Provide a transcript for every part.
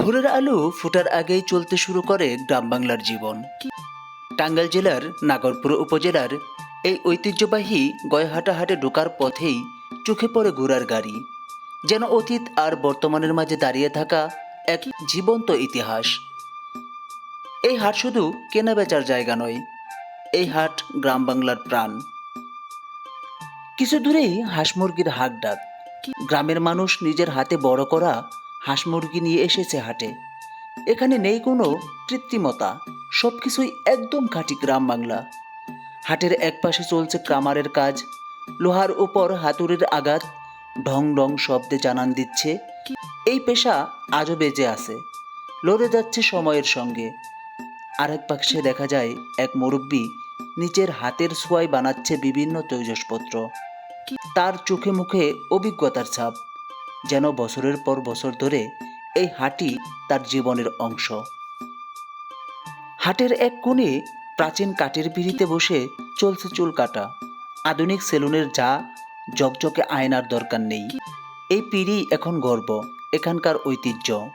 ভোরের আলো ফোটার আগেই চলতে শুরু করে গ্রাম বাংলার জীবন। টাঙ্গাইল জেলার নাগরপুর উপজেলার এই ঐতিহ্যবাহী গয়হাটা হাটে ঢোকার পথেই চোখে পড়ে ঘোড়ার গাড়ি, যেন অতীত আর বর্তমানের মাঝে দাঁড়িয়ে থাকা এক জীবন্ত ইতিহাস। এই হাট শুধু কেনা বেচার জায়গা নয়, এই হাট গ্রাম বাংলার প্রাণ। কিছু দূরেই হাঁস মুরগির হাক ডাক। গ্রামের মানুষ নিজের হাতে বড় করা হাঁস মুরগি নিয়ে এসেছে হাটে। এখানে নেই কোনো কৃত্রিমতা সব কিছুই একদম খাঁটি গ্রাম বাংলা। হাটের একপাশে চলছে ক্রামারের কাজ, লোহার উপর হাতুড়ির আঘাত, ঢং ঢং শব্দে জানান দিচ্ছে। এই পেশা আজও বেজে আছে, লড়ে যাচ্ছে সময়ের সঙ্গে। আরেক পাশে দেখা যায় এক মুরব্বী নিজের হাতের ছোঁয়ায় বানাচ্ছে বিভিন্ন তৈজসপত্র। তার চোখে মুখে অভিজ্ঞতার ছাপ। যেন বছরের পর বছর ধরে এই হাটই তার জীবনের অংশ। হাটের এক কোণে প্রাচীন কাঠের পিড়িতে বসে চলছে চুল কাটা। আধুনিক সেলুনের যা জকজকে আয়নার দরকার নেই। এই পিড়ি এখন গর্ব, এখানকার ঐতিহ্য।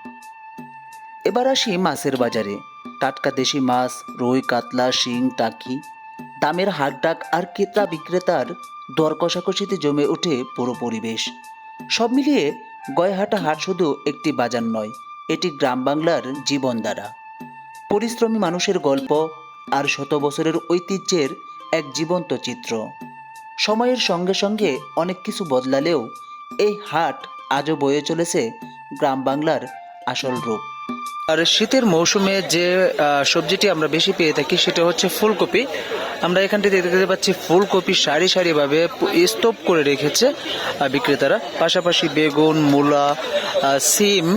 এবার আসি মাছের বাজারে। টাটকা দেশি মাছ, রুই, কাতলা, শিং, টাকি। দামের হাট ডাক আর ক্রেতা বিক্রেতার দর কষাকষিতে জমে ওঠে পুরো পরিবেশ। সব মিলিয়ে গয়হাটা হাট শুধু একটি বাজার নয়, এটি গ্রাম বাংলার জীবনধারা পরিশ্রমী মানুষের গল্প আর শত বছরের ঐতিহ্যের এক জীবন্ত চিত্র। সময়ের সঙ্গে সঙ্গে অনেক কিছু বদলালেও এই হাট আজও বয়ে চলেছে গ্রাম বাংলার আসল রূপ। আর শীতের মৌসুমে যে সবজিটি আমরা বেশি পেয়ে থাকি সেটা হচ্ছে ফুলকপি। আমরা এখানটিতে দেখতে পাচ্ছি ফুলকপি সারি সারিভাবে স্তূপ করে রেখেছে বিক্রেতারা। পাশাপাশি বেগুন, মূলা সিম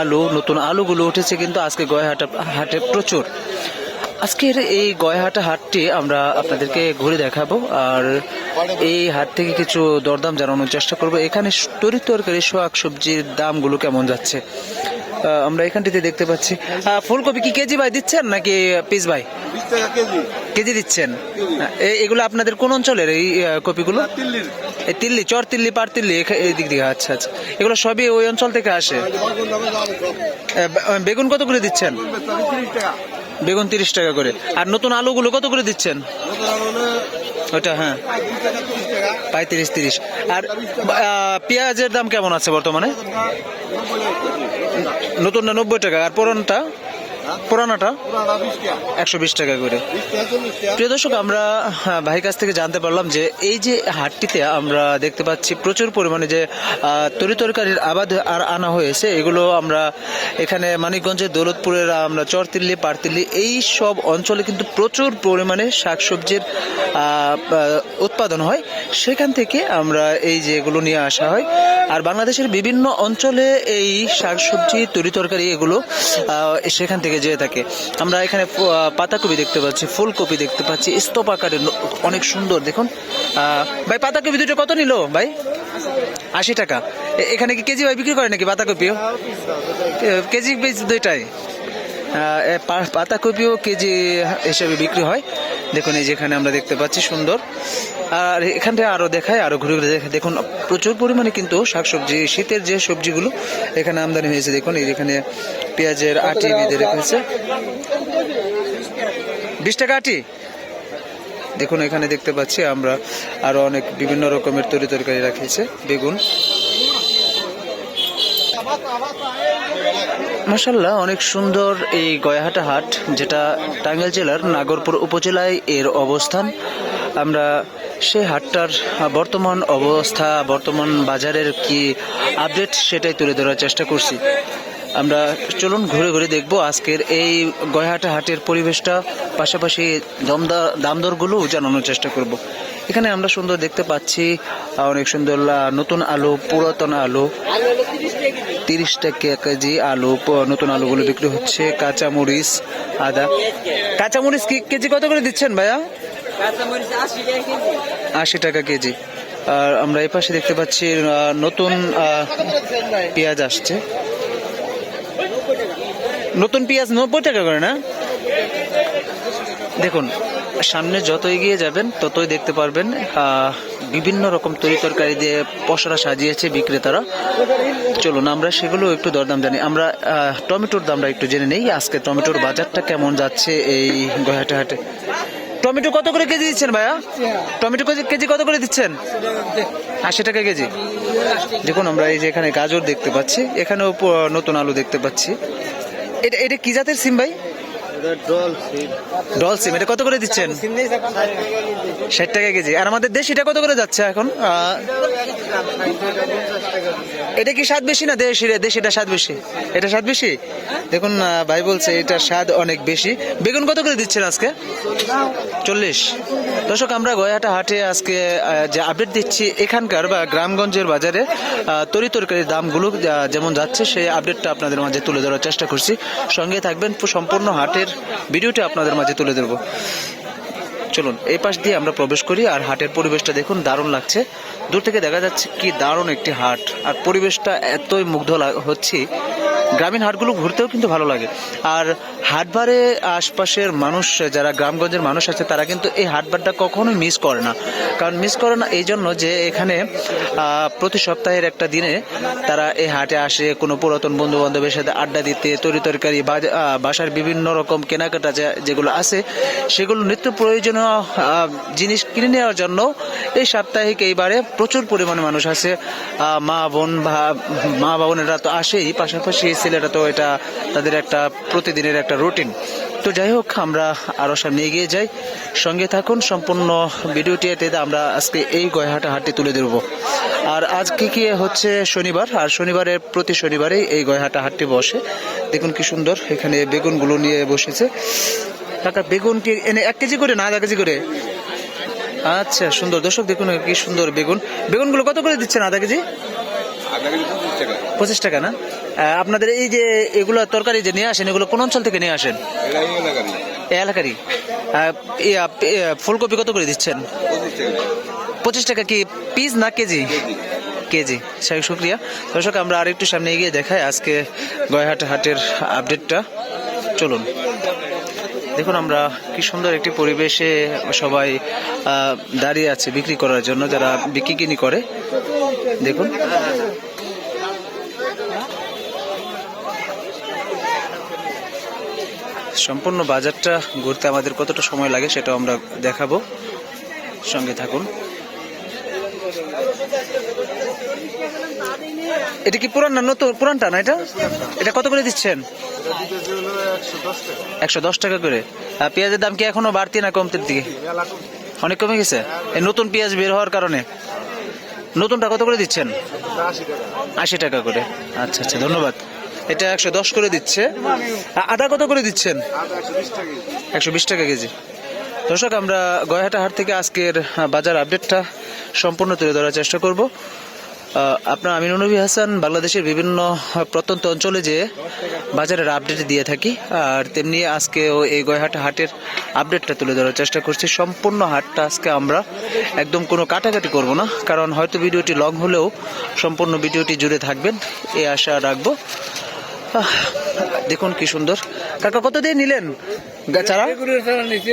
আলু, নতুন আলুগুলো উঠেছে কিন্তু আজকে গয়হাটা, হাটে প্রচুর। আজকের এই গয়হাটা হাটটি আমরা আপনাদেরকে ঘুরে দেখাবো, আর এই হাট থেকে কিছু দরদাম জানানোর চেষ্টা করব। এখানে তরি তরকারি শাক সবজির দামগুলো কেমন যাচ্ছে? আমরা এখানটিতে দেখতে পাচ্ছি। ফুলকপি কি কেজি ভাই দিচ্ছেন নাকি পিস ভাই? কেজি। দিচ্ছেন? এগুলো আপনাদের কোন অঞ্চলের এই কপিগুলো? এই তিল্লি চর তিল্লি পার তিল্লি দিক দিয়ে আচ্ছা আচ্ছা। এগুলো সবই ওই অঞ্চল থেকে আসে? বেগুন বে- বেগুন কত করে দিচ্ছেন? বেগুন তিরিশ টাকা। করে। আর নতুন আলুগুলো কত করে দিচ্ছেন? ওটা হ্যাঁ। পঁয়ত্রিশ তিরিশ আর পেঁয়াজের দাম কেমন আছে বর্তমানে? নতুনটা নব্বই টাকা আর পুরানটা? পুরানাটা। একশো বিশ টাকা করে। প্রিয় দর্শক আমরা হ্যাঁ, ভাইয়ের কাছ থেকে জানতে পারলাম যে এই যে হাটটিতে আমরা দেখতে পাচ্ছি প্রচুর পরিমাণে যে তরি তরকারির আবাদ আর আনা হয়েছে। এগুলো আমরা এখানে মানিকগঞ্জের দৌলতপুরের আমরা চরতিল্লি পারতিল্লি এই সব অঞ্চলে কিন্তু প্রচুর পরিমাণে শাকসবজির উৎপাদন হয়। সেখান থেকে আমরা এই যে এগুলো নিয়ে আসা হয়। আর বাংলাদেশের বিভিন্ন অঞ্চলে এই শাকসবজি তরি তরকারি এগুলো সেখান থেকে যেয়ে থাকে। আমরা এখানে পাতাকপি দেখতে পাচ্ছি, ফুলকপি দেখতে পাচ্ছি, স্তূপ আকারে অনেক সুন্দর। দেখুন ভাই, পাতাকপি দুটো কত নিল, ভাই? আশি টাকা। এখানে কি কেজি ভাই বিক্রি করে নাকি পাতাকপিও? কেজি বেচ দুইটাই। পাতাকপিও কেজি হিসেবে বিক্রি হয়। দেখুন, এই যেখানে আমরা দেখতে পাচ্ছি, সুন্দর। আর এখান থেকে আরও দেখায়, আরও ঘুরে ঘুরে দেখা- দেখুন, প্রচুর পরিমাণে কিন্তু শাকসবজি, শীতের যে সবজিগুলো, এখানে আমদানি হয়েছে। দেখুন, এই যেখানে পেঁয়াজের আটি বেঁধে রেখেছে বিশ টাকা আটি। দেখুন, এখানে দেখতে পাচ্ছি আমরা আরও অনেক বিভিন্ন রকমের তরি তরকারি রাখিয়েছে বেগুন। মাসাল্লাহ অনেক সুন্দর এই গয়াহাটা হাট, যেটা টাঙ্গাইল জেলার নাগরপুর উপজেলায় এর অবস্থান। আমরা সেই হাটটার বর্তমান অবস্থা, বর্তমান বাজারের কি আপডেট সেটাই তুলে ধরার চেষ্টা করছি। আমরা চলুন ঘুরে ঘুরে দেখব আজকের এই গয়াহাটা হাটের পরিবেশটা, পাশাপাশি দমদা দামদরগুলো জানানোর চেষ্টা করব। এখানে আমরা সুন্দর দেখতে পাচ্ছি অনেক সুন্দর নতুন আলু, পুরাতন আলু, তিরিশ টাকা কেজি আলু নতুন আলুগুলো বিক্রি হচ্ছে কাঁচা মরিচ আদা। কাঁচা মরিচ কি কেজি কত করে দিচ্ছেন ভাইয়া? আশি টাকা কেজি। আর আমরা এই পাশে দেখতে পাচ্ছি নতুন পেঁয়াজ আসছে। নতুন পেঁয়াজ নব্বই টাকা করে না? দেখুন, সামনে যত এগিয়ে যাবেন, ততই দেখতে পারবেন বিভিন্ন রকম তরি তরকারি দিয়ে পসরা সাজিয়েছে বিক্রেতারা। চলুন, আমরা সেগুলো একটু দরদাম জানি। আমরা টমেটোর দামটা একটু জেনে নেই। আজকে টমেটোর বাজারটা কেমন যাচ্ছে এই গয়াহাটে হাটে? টমেটো কত করে কেজি দিচ্ছেন ভাইয়া? টমেটো কেজি- কেজি কত করে দিচ্ছেন? আশি টাকা কেজি। দেখুন আমরা এই যে এখানে গাজর দেখতে পাচ্ছি। এখানেও নতুন আলু দেখতে পাচ্ছি। এটা এটা কি জাতের সিম ভাই? ডল সিম। এটা কত করে দিচ্ছেন? ষাট টাকা কেজি। আর আমাদের দেশ এটা কত করে যাচ্ছে এখন? এটা কি স্বাদ বেশি না দেশ দেশ এটা স্বাদ বেশি? এটা স্বাদ বেশি? দেখুন ভাই বলছে এটা স্বাদ অনেক বেশি। বেগুন কত করে দিচ্ছেন আজকে? চল্লিশ। দর্শক, আমরা গয়াহাটা হাটে আজকে যে আপডেট দিচ্ছি, এখানকার বা গ্রামগঞ্জের বাজারে তরি তরকারির দামগুলো যেমন যাচ্ছে, সেই আপডেটটা আপনাদের মাঝে তুলে ধরার চেষ্টা করছি। সঙ্গে থাকবেন, সম্পূর্ণ হাটের ভিডিওটি আপনাদের মাঝে তুলে ধরবো। চলুন, এই পাশ দিয়ে আমরা প্রবেশ করি আর হাটের পরিবেশটা দেখুন, দারুণ লাগছে। দূর থেকে দেখা যাচ্ছে কি দারুণ একটি হাট। আর পরিবেশটা এতই মুগ্ধ হচ্ছে, গ্রামীণ হাটগুলো ঘুরতেও কিন্তু ভালো লাগে। আর হাটবারে আশপাশের মানুষ, যারা গ্রামগঞ্জের মানুষ আছে, তারা কিন্তু এই হাটবারটা কখনোই মিস করে না। কারণ মিস করে না এই জন্য যে এখানে প্রতি সপ্তাহের একটা দিনে তারা এই হাটে আসে, কোনো পুরাতন বন্ধু বান্ধবের সাথে আড্ডা দিতে তরি তরকারি বাসার বিভিন্ন রকম কেনাকাটা যেগুলো আছে, সেগুলো নিত্য প্রয়োজনীয় জিনিস কিনে নেওয়ার জন্য এই সাপ্তাহিক এইবারে প্রচুর পরিমাণে মানুষ আছে। মা, বোন মা, বোনেরা তো আসেই, পাশাপাশি ছেলেরা তো এটা তাদের একটা প্রতিদিনের একটা রুটিন। তো যাই হোক আমরা আরও সামনে এগিয়ে যাই। সঙ্গে থাকুন সম্পূর্ণ ভিডিওটি আমরা আজকে এই গয়হাটা হাটটি তুলে ধরবো। আর আজকে কি হচ্ছে শনিবার? আর শনিবারের প্রতি শনিবারেই এই গয়হাটা হাটটি বসে। দেখুন কি সুন্দর এখানে বেগুনগুলো নিয়ে বসেছে। কাকা বেগুন কি এনে এক কেজি করে না আধা কেজি করে? আচ্ছা সুন্দর। দর্শক দেখুন কি সুন্দর বেগুন। বেগুনগুলো কত করে দিচ্ছেন আধা কেজি? পঁচিশ টাকা না? আপনাদের এই যে এগুলো তরকারি যে নিয়ে আসেন এগুলো কোন অঞ্চল থেকে নিয়ে আসেন? এলাকারই। ফুলকপি কত করে দিচ্ছেন? পঁচিশ টাকা। কি পিস না কেজি? কেজি। সেই শুক্রিয়া। দর্শক আমরা আরেকটু সামনে এগিয়ে দেখাই আজকে গয়হাট হাটের আপডেটটা। চলুন। দেখুন আমরা কি সুন্দর একটি পরিবেশে সবাই দাঁড়িয়ে আছে বিক্রি করার জন্য যারা বিক্রি কিনি করে। দেখুন। সম্পূর্ণ বাজারটা ঘুরতে আমাদের কতটা সময় লাগে সেটাও আমরা দেখাবো। সঙ্গে থাকুন। এটা কি পুরান না নতুন? পুরানটা না এটা? এটা কত করে দিচ্ছেন? একশো দশ টাকা করে। আর পেঁয়াজের দাম কি এখনও বাড়তি না কমতির দিকে? অনেক কমে গেছে? এই নতুন পেঁয়াজ বের হওয়ার কারণে। নতুনটা কত করে দিচ্ছেন? আশি টাকা করে। আচ্ছা আচ্ছা ধন্যবাদ। এটা একশো দশ করে দিচ্ছে। আ- আদা কত করে দিচ্ছেন? একশো বিশ টাকা কেজি। দর্শক, আমরা গয়াহাটা হাট থেকে আজকের বাজার আপডেটটা সম্পূর্ণ তুলে ধরার চেষ্টা করব। আপনার আমিন নবী হাসান বাংলাদেশের বিভিন্ন প্রত্যন্ত অঞ্চলে যে বাজারের আপডেট দিয়ে থাকি, আর তেমনি আজকেও এই গয়াহাটা হাটের আপডেটটা তুলে ধরার চেষ্টা করছি। সম্পূর্ণ হাটটা আজকে আমরা একদম কোনো কাটাকাটি করব না, কারণ হয়তো ভিডিওটি লং হলেও সম্পূর্ণ ভিডিওটি জুড়ে থাকবেন এই আশা রাখব। দেখুন কি সুন্দর। কাকা কত দিয়ে নিলেন? চারা?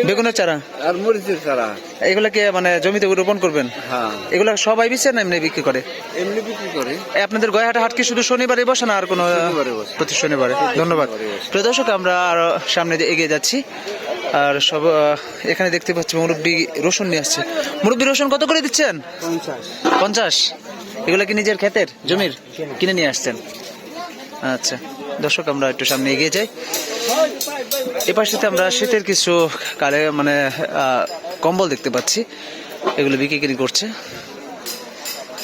বেগুনের চারা আর মরিচের ছাড়া এগুলা কি মানে জমিতে রোপণ করবেন? হ্যাঁ। এগুলা সবাই বিচ্ছে না এমনি বিক্রি করে? এমনি বিক্রি করে। আপনাদের গয়াহাটা হাট কি শুধু শনিবারে বসে না আর কোনো শনিবারে প্রতি শনিবারে? ধন্যবাদ। প্রিয় দর্শক আমরা আরও সামনে দিয়ে এগিয়ে যাচ্ছি। আর সব এখানে দেখতে পাচ্ছি মুরব্বী রসুন নিয়ে আসছে। মুরব্বী রসুন কত করে দিচ্ছেন? পঞ্চাশ। পঞ্চাশ? এগুলো কি নিজের ক্ষেতের জমির? কিনে নিয়ে আসছেন। আচ্ছা। দর্শক, আমরা একটু সামনে এগিয়ে যাই। এ পাশে আমরা শীতের কিছু কালে মানে কম্বল দেখতে পাচ্ছি। এগুলো বিক্রি করছে।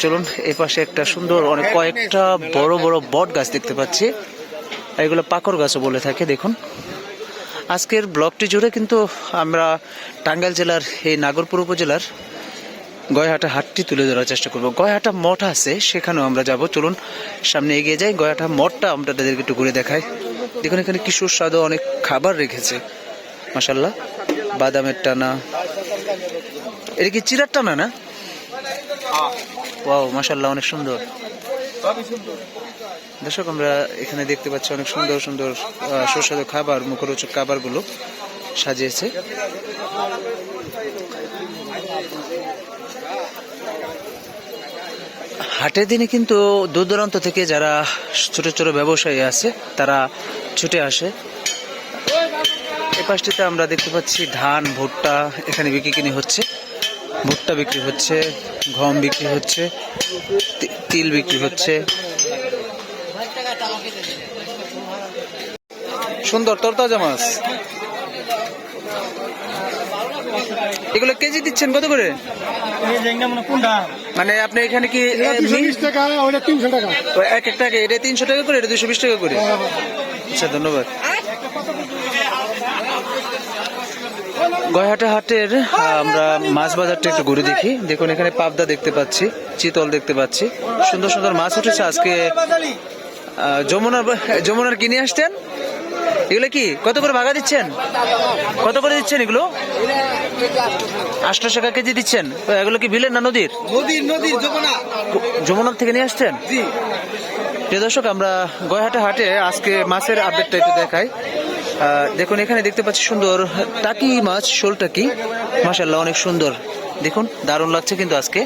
চলুন এই পাশে একটা সুন্দর, অনেক কয়েকটা বড় বড় বট গাছ দেখতে পাচ্ছি। এগুলো পাকর গাছও বলে থাকে, দেখুন। আজকের ব্লকটি জুড়ে কিন্তু আমরা টাঙ্গাইল জেলার এই নাগরপুর উপজেলার গয়াহাটা হাটটি তুলে ধরার চেষ্টা করব। গয়াহাটা মঠ আছে, সেখানেও আমরা যাব। চলুন, সামনে এগিয়ে যাই। গয়াহাটা মঠটা আমরা তাদেরকে একটু ঘুরে দেখাই। দেখুন, এখানে কি সুস্বাদু অনেক খাবার রেখেছে। মাসাল্লাহ বাদামের টানা। এটা কি চিরার টানা না? ওয়াও মাসাল্লাহ অনেক সুন্দর। দর্শক, আমরা এখানে দেখতে পাচ্ছি অনেক সুন্দর সুন্দর সুস্বাদু খাবার, মুখরোচক খাবারগুলো সাজিয়েছে। হাটের দিনে কিন্তু দূর দূরান্ত থেকে যারা ছোট ছোট ব্যবসায়ী আছে, তারা ছুটে আসে। এপাশটিতে আমরা দেখতে পাচ্ছি ধান, ভুট্টা এখানে বিক্রি কিনে হচ্ছে। ভুট্টা বিক্রি হচ্ছে, গম বিক্রি হচ্ছে তিল বিক্রি হচ্ছে। সুন্দর তরতাজা মাছ। এগুলো কেজি দিচ্ছেন কত করে? মানে আপনি এখানে কি টাকা তিনশো টাকা। এক একটা এটা তিনশো টাকা করে এটা দুশো বিশ টাকা করে? আচ্ছা ধন্যবাদ। গয়হাটা হাটের আমরা মাছ বাজারটা একটু ঘুরে দেখি। দেখুন এখানে পাবদা দেখতে পাচ্ছি চিতল দেখতে পাচ্ছি। সুন্দর সুন্দর মাছ উঠেছে আজকে। যমুনার যমুনার কিনে আসতেন এগুলো কি? কত করে ভাগা দিচ্ছেন? কত করে দিচ্ছেন এগুলো? আটশো টাকা কেজি দিচ্ছেন। এগুলো কি বিলের না নদীর? নদীর নদীর যমুনা। যমুনার থেকে নিয়ে আসছেন? প্রিয় দর্শক আমরা গয়হাটা হাটে আজকে মাছের আপডেটটা একটু দেখাই। দেখুন এখানে দেখতে পাচ্ছি সুন্দর টাকি মাছ শোল টাকি। মাসাল্লাহ অনেক সুন্দর। দেখুন দারুণ লাগছে কিন্তু আজকে।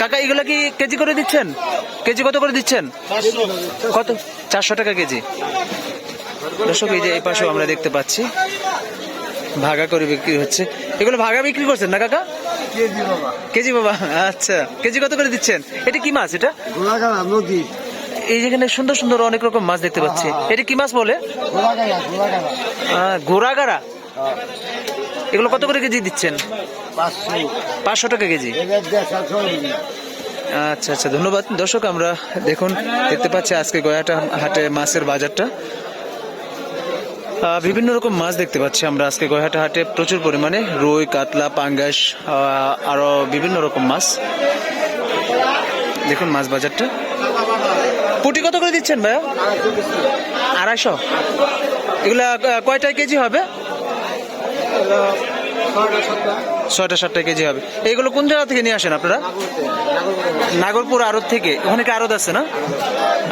কাকা এগুলা কি কেজি করে দিচ্ছেন? কেজি কত করে দিচ্ছেন? কত? চারশো টাকা কেজি। দর্শক এই যে এই পাশেও আমরা দেখতে পাচ্ছি। ভাগা করে বিক্রি হচ্ছে। এগুলো ভাগা বিক্রি করছেন না কাকা? কেজি বাবা। কেজি বাবা আচ্ছা কেজি কত করে দিচ্ছেন? এটা কি মাছ এটা? নদী। এই যেখানে সুন্দর সুন্দর অনেক রকম মাছ দেখতে পাচ্ছি। এটা কি মাছ বলে? গোলাগাড়া গোলাগাড়া এগুলো কত করে কেজি দিচ্ছেন? পাঁচশো। টাকা কেজি। আচ্ছা আচ্ছা ধন্যবাদ। দর্শক আমরা দেখুন দেখতে পাচ্ছি আজকে গয়াটা হাটে মাছের বাজারটা। বিভিন্ন রকম মাছ দেখতে পাচ্ছি আমরা আজকে গয়াহাটা হাটে। প্রচুর পরিমাণে রুই কাতলা পাঙ্গাস আহ, আরও বিভিন্ন রকম মাছ। দেখুন মাছ বাজারটা। পুটি কত করে দিচ্ছেন ভাইয়া? আড়াইশো। এগুলা আহ, কয়টায় কেজি হবে? ছয়টা সাতটা কেজি হবে। এইগুলো কোন জায়গা থেকে নিয়ে আসেন আপনারা? নাগরপুর আড়ত থেকে। ওখানে কি আড়ত আছে না?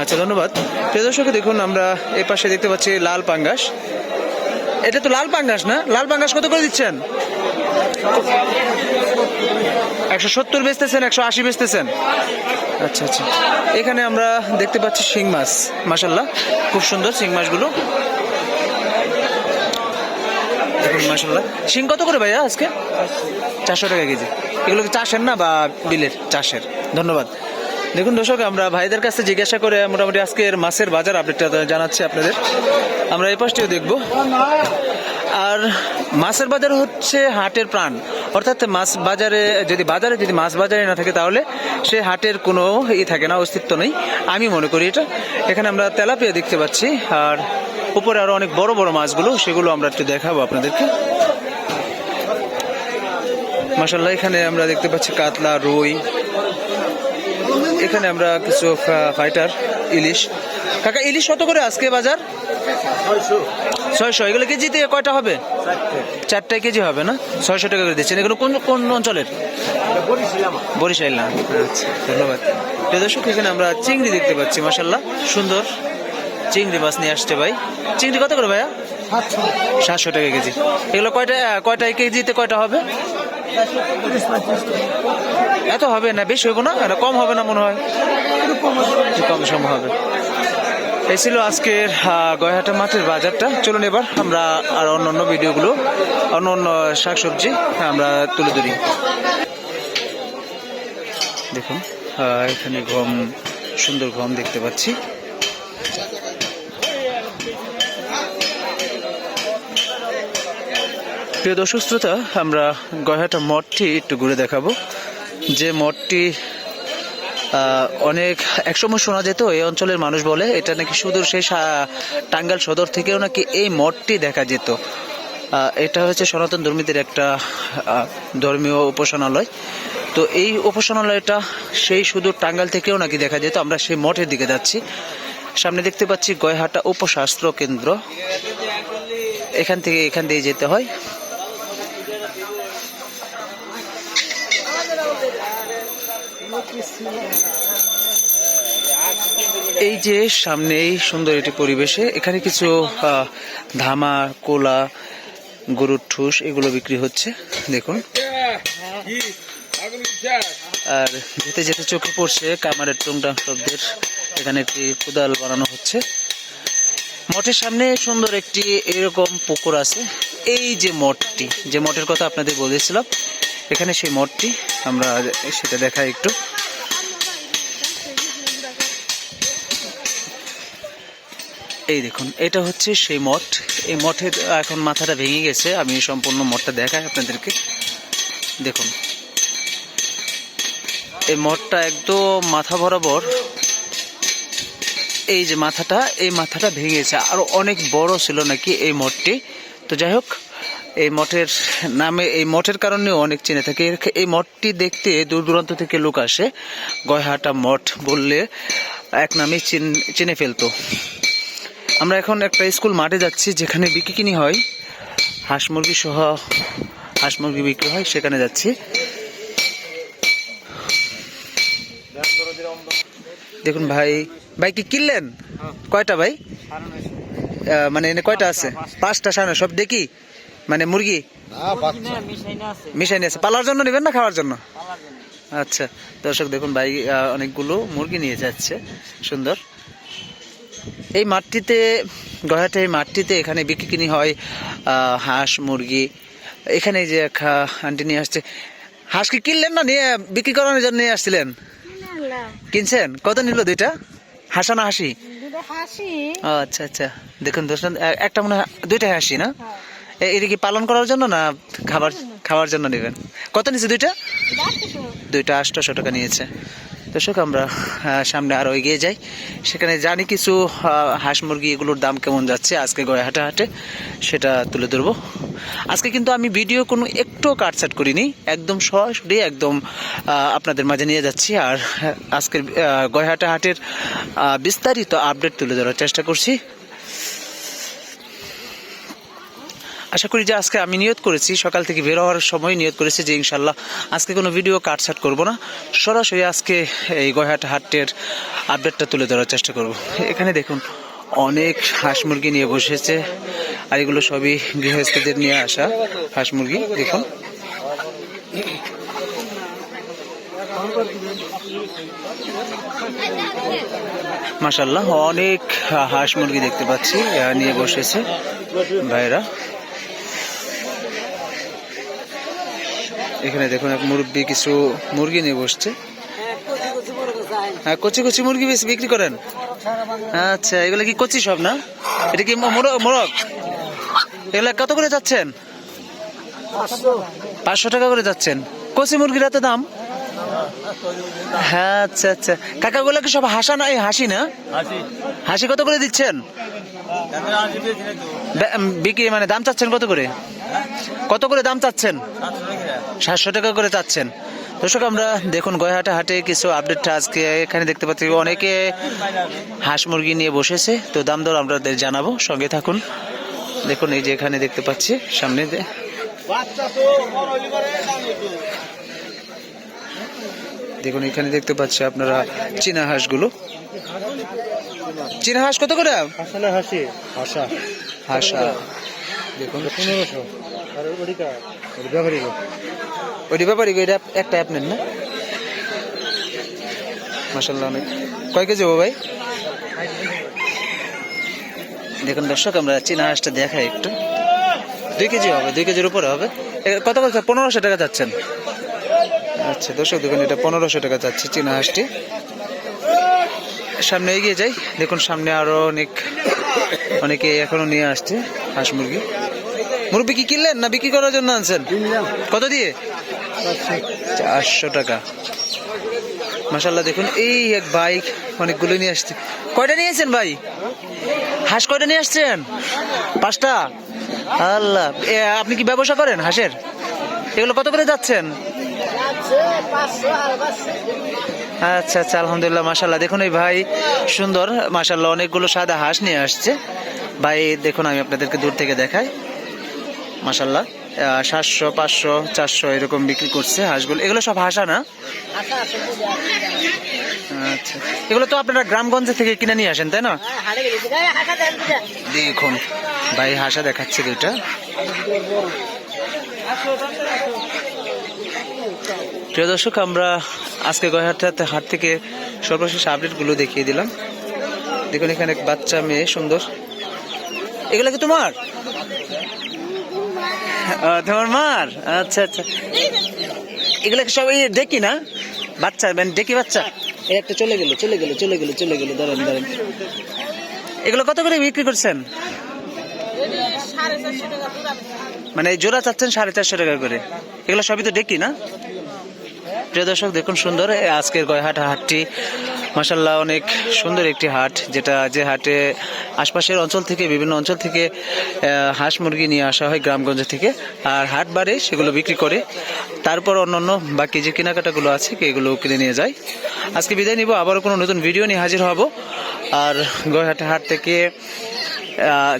আচ্ছা ধন্যবাদ। প্রিয় দর্শক দেখুন আমরা এই পাশে দেখতে পাচ্ছি লাল পাঙ্গাস। এটা তো লাল পাঙ্গাস না? লাল পাঙ্গাস কত করে দিচ্ছেন? একশো সত্তর বেচতেছেন, একশো আশি বেচতেছেন। আচ্ছা আচ্ছা। এখানে আমরা দেখতে পাচ্ছি শিং মাছ মাসাল্লাহ খুব সুন্দর শিং মাছগুলো। দেখুন মাসাল্লাহ শিং কত করে ভাইয়া আজকে? চারশো টাকা কেজি। এগুলো চাষের না বা বিলের? চাষের। ধন্যবাদ। দেখুন দর্শক, আমরা ভাইদের কাছে জিজ্ঞাসা করে মোটামুটি আজকের মাছের বাজার আপডেটটা জানাচ্ছি আপনাদের। আমরা এই পাশটিও দেখব। আর মাছের বাজার হচ্ছে হাটের প্রাণ। অর্থাৎ মাছ বাজারে, যদি বাজারে যদি মাছ বাজারে না থাকে তাহলে সে হাটের কোনো ই থাকে না, অস্তিত্ব নেই। আমি মনে করি এটা। এখানে আমরা তেলাপিয়া দেখতে পাচ্ছি। আর উপরে আরও অনেক বড় বড় মাছগুলো, সেগুলো আমরা একটু দেখাবো আপনাদেরকে। মাসাল্লাহ এখানে আমরা দেখতে পাচ্ছি কাতলা, রুই এখানে আমরা কিছু ফাইটার ইলিশ। কাকা ইলিশ কত করে আজকে বাজার? ছয়শো। এগুলো কেজিতে কয়টা হবে? চারটে কেজি হবে না? ছয়শো টাকা করে দিচ্ছেন। এগুলো কোন কোন অঞ্চলের? বরিশাল না। আচ্ছা ধন্যবাদ। দর্শক এখানে আমরা চিংড়ি দেখতে পাচ্ছি মাসাল্লাহ সুন্দর চিংড়ি মাছ নিয়ে আসছে ভাই। চিংড়ি কত করে ভাইয়া? সাতশো। সাতশো টাকা কেজি। এগুলো কয়টা কয়টা কেজিতে কয়টা হবে? এত হবে না, বেশি হবে না এটা কম হবে না মনে হয়। কম সম হবে। এই ছিল আজকের গয়হাটা মাঠের বাজারটা। চলুন এবার আমরা আর অন্য অন্য ভিডিওগুলো, অন্য অন্য শাকসবজি আমরা তুলে ধরি। দেখুন এখানে গম, সুন্দর গম দেখতে পাচ্ছি। প্রিয় দর্শক শ্রোতা, আমরা গয়হাটা মঠটি একটু ঘুরে দেখাবো। যে মঠটি অনেক, একসময় শোনা যেত, এই অঞ্চলের মানুষ বলে, এটা নাকি সুদূর সেই টাঙ্গাইল সদর থেকেও নাকি এই মঠটি দেখা যেত। এটা হচ্ছে সনাতন ধর্মীদের একটা ধর্মীয় উপাসনালয়। তো এই উপাসনালয়টা সেই সুদূর টাঙ্গাল থেকেও নাকি দেখা যেত, আমরা সেই মঠের দিকে যাচ্ছি। সামনে দেখতে পাচ্ছি গয়হাটা উপস্বাস্থ্য কেন্দ্র। এখান থেকে এখান দিয়ে যেতে হয়। এই যে সামনে এই সুন্দর একটি পরিবেশে, এখানে কিছু ধামা, কোলা, গরুর ঠুস, এগুলো বিক্রি হচ্ছে, দেখুন। আর যেতে যেতে চোখে পড়ছে কামারের টুংটাং শব্দের, এখানে একটি কোদাল বানানো হচ্ছে। মঠের সামনে সুন্দর একটি এরকম পুকুর আছে। এই যে মঠটি, যে মঠের কথা আপনাদের বলেছিলাম, এখানে সেই মঠটি, আমরা সেটা দেখাই একটু। এই দেখুন, এটা হচ্ছে সেই মঠ। এই মঠের এখন মাথাটা ভেঙে গেছে। আমি সম্পূর্ণ মঠটা দেখাই আপনাদেরকে। দেখুন। এই মঠটা একদম মাথা বরাবর। এই যে মাথাটা, এই মাথাটা ভেঙেছে আরও অনেক বড় ছিল নাকি এই মঠটি? তো যাই হোক, এই মঠের নামে, এই মঠের কারণেও অনেক চিনে থাকে। এই মঠটি দেখতে দূর দূরান্ত থেকে লোক আসে। গয়হাটা মঠ বললে এক নামে চিন, চিনে ফেলতো। আমরা এখন একটা স্কুল মাঠে যাচ্ছি, যেখানে বিক্রি কিনি হয়। হাঁস মুরগি সহ হাঁস মুরগি বিক্রি হয়, সেখানে যাচ্ছি। দেখুন ভাই ভাই কি কিনলেন? কয়টা ভাই? মানে এনে কয়টা আছে? পাঁচটা সামনে সব দেখি। মানে মুরগি? মিশাই নিয়ে আছে। পালার জন্য নেবেন না খাওয়ার জন্য? আচ্ছা দর্শক দেখুন ভাই অনেকগুলো মুরগি নিয়ে যাচ্ছে। সুন্দর। এই মাঠটিতে গয়াটে এই মাঠটিতে এখানে বিক্রি কিনি হয় হাঁস মুরগি। এখানে যে এক আন্টি নিয়ে আসছে। হাঁস কি কিনলেন না নিয়ে বিক্রি করানোর জন্য নিয়ে আসছিলেন? কিনছেন? কত নিল দুইটা? হাসা না হাসি? আচ্ছা আচ্ছা। দেখুন একটা মনে হয় দুইটা হাসি না? এটা কি পালন করার জন্য না খাবার খাওয়ার জন্য নেবেন? কত নিচ্ছে দুইটা? দুইটা আটশোশো টাকা নিয়েছে। দর্শক, আমরা সামনে আরও এগিয়ে যাই। সেখানে জানি কিছু হাঁস মুরগি, এগুলোর দাম কেমন যাচ্ছে? আজকে গয়া হাটে হাটে সেটা তুলে ধরবো। আজকে কিন্তু আমি ভিডিও কোনো একটুও কাটসাট করিনি। একদম সরাসরি একদম আপনাদের মাঝে নিয়ে যাচ্ছি। আর আজকের গয়াহাটা হাটের বিস্তারিত আপডেট তুলে ধরার চেষ্টা করছি। আশা করি যে আজকে আমি নিয়ত করেছি, সকাল থেকে বের হওয়ার সময় নিয়ত করেছি যে ইনশাল্লাহ আজকে কোনো ভিডিও কাটছাট করব না। সরাসরি আজকে এই গয়হাট হাটের আপডেটটা তুলে ধরার চেষ্টা করব। এখানে দেখুন, অনেক হাঁস মুরগি নিয়ে বসেছে আর এগুলো সবই গৃহস্থদের নিয়ে আসা হাঁস মুরগি, দেখুন। মাসাল্লাহ অনেক হাঁস মুরগি দেখতে পাচ্ছি নিয়ে বসেছে ভাইরা এখানে দেখুন এক মুরব্বী কিছু মুরগি নিয়ে বসছে। হ্যাঁ কচি কচি মুরগি বেশি বিক্রি করেন? আচ্ছা এগুলো কি কচি সব না? এটা কি মোরগ মোরগ? এগুলো কত করে যাচ্ছেন? পাঁচশো টাকা করে যাচ্ছেন। কচি মুরগির এত দাম? হ্যাঁ আচ্ছা আচ্ছা। কাকাগুলো কি সব হাসা না এই হাসি না? হাসি। কত করে দিচ্ছেন? বিক্রি মানে দাম চাচ্ছেন কত করে? কত করে দাম চাচ্ছেন? সাতশো টাকা করে চাচ্ছেন। দর্শক আমরা দেখুন গয়াহাটা হাটে কিছু আপডেটটা আজকে এখানে দেখতে পাচ্ছি। অনেকে হাঁস মুরগি নিয়ে বসেছে তো দাম দর আমরা জানাব। সঙ্গে থাকুন। দেখুন এই যে এখানে দেখতে পাচ্ছি সামনে দেখুন এখানে দেখতে পাচ্ছি আপনারা চীনা হাঁসগুলো। চীনা হাঁস কত করে? হাসা হাসা। দেখুন। পনেরোশো। ব্যাপারী ওইটি ব্যাপারই এটা একটা অ্যাপ নেন না? মাসাল্লাহ অনেক। কয় কেজি হব ভাই? দেখুন দর্শক আমরা চীনা হাঁসটা দেখাই একটু। দুই কেজি হবে দুই কেজির উপরে হবে। কত কত পনেরোশো টাকা যাচ্ছেন। আচ্ছা দর্শক দেখুন এটা পনেরোশো টাকা যাচ্ছে চীনা হাঁসটি। সামনে এগিয়ে যাই। দেখুন সামনে আরও অনেক অনেকে এখনও নিয়ে আসছে হাঁস মুরগি। মুরগি কি কিনলেন না বিক্রি করার জন্য আনছেন? কত দিয়ে? চারশো টাকা। মাসাল্লাহ দেখুন, এই এক বাইক অনেকগুলো নিয়ে আসছে। কয়টা নিয়েছেন ভাই? হাঁস কয়টা নিয়ে আসছেন? পাঁচটা? আল্লাহ আপনি কি ব্যবসা করেন হাঁসের? এগুলো কত করে যাচ্ছেন? আচ্ছা আচ্ছা আলহামদুলিল্লাহ মাসাল্লাহ দেখুন এই ভাই সুন্দর মাসাল্লাহ অনেকগুলো সাদা হাঁস নিয়ে আসছে। ভাই, দেখুন, আমি আপনাদেরকে দূর থেকে দেখাই। মাসাল্লাহ সাতশো, পাঁচশো, চারশো এরকম বিক্রি করছে হাঁসগুলো। এগুলো সব হাঁসা না? আচ্ছা। এগুলো তো আপনারা গ্রামগঞ্জ থেকে কিনে নিয়ে আসেন, তাই না? দেখুন, ভাই হাঁসা দেখাচ্ছে দুইটা। প্রিয় দর্শক, আমরা আজকে গয়হাটাতে হাট থেকে সর্বশেষ আপডেটগুলো দেখিয়ে দিলাম। দেখুন, এখানে বাচ্চা মেয়ে, সুন্দর। এগুলো কি তোমার? তোমার মার? আচ্ছা আচ্ছা। এগুলো কি সবাই দেখি না? বাচ্চা মানে দেখি বাচ্চা? এই একটা চলে গেল চলে গেল চলে গেল চলে গেল, দাঁড়ান দাঁড়ান। এগুলো কত করে বিক্রি করছেন? মানে এই জোড়া চাচ্ছেন সাড়ে চারশো টাকা করে। এগুলো সবই তো দেখি না? প্রিয় দর্শক, দেখুন সুন্দর এই আজকের গয়হাট হাটটি। মাসাল্লাহ অনেক সুন্দর একটি হাট, যেটা যে হাটে আশপাশের অঞ্চল থেকে, বিভিন্ন অঞ্চল থেকে হাঁস মুরগি নিয়ে আসা হয় গ্রামগঞ্জ থেকে। আর হাট বাড়ে, সেগুলো বিক্রি করে। তারপর অন্যান্য বাকি যে কেনাকাটাগুলো আছে, এগুলো কিনে নিয়ে যায়। আজকে বিদায় নিব, আবারও কোনো নতুন ভিডিও নিয়ে হাজির হব। আর গয়হাট হাট থেকে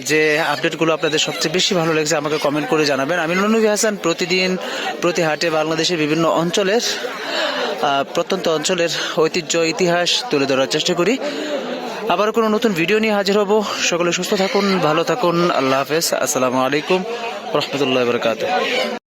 যে আপডেটগুলো আপনাদের সবচেয়ে বেশি ভালো লেগেছে, আমাকে কমেন্ট করে জানাবেন। আমি ননবী হাসান, প্রতিদিন প্রতি হাটে বাংলাদেশের বিভিন্ন অঞ্চলের প্রত্যন্ত অঞ্চলের ঐতিহ্য, ইতিহাস তুলে ধরার চেষ্টা করি। আবার কোনো নতুন ভিডিও নিয়ে হাজির হব। সকলে সুস্থ থাকুন, ভালো থাকুন। আল্লাহ হাফেজ। আসসালামু আলাইকুম। রহমতুল্লাহ বরকাত